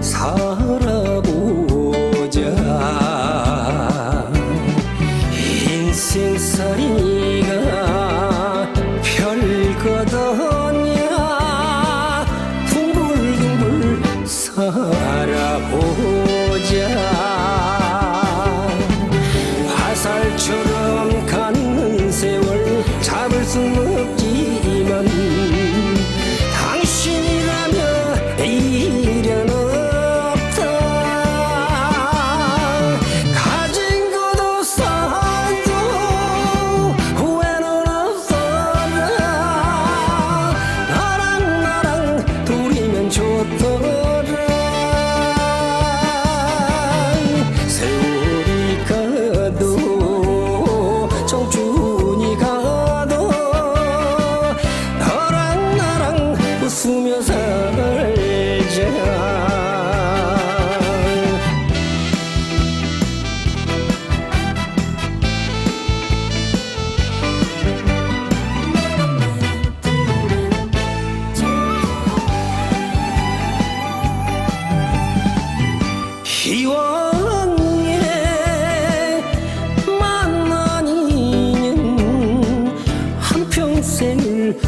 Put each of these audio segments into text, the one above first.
살아보자. 인생살이가 별거더냐. 둥글둥글 살아보자. 화살처럼 가는 세월 잡을 순 없지 Oturur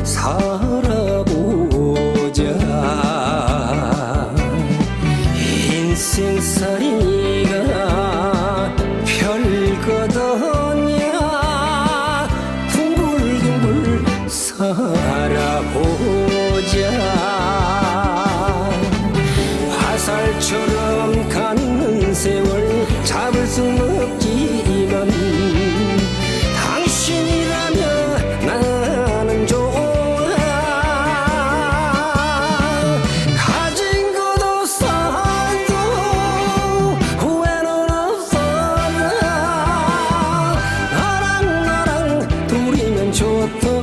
살아보자. 인생살이가 별거더냐. 둥글둥글 살아보자. 화살처럼 가 없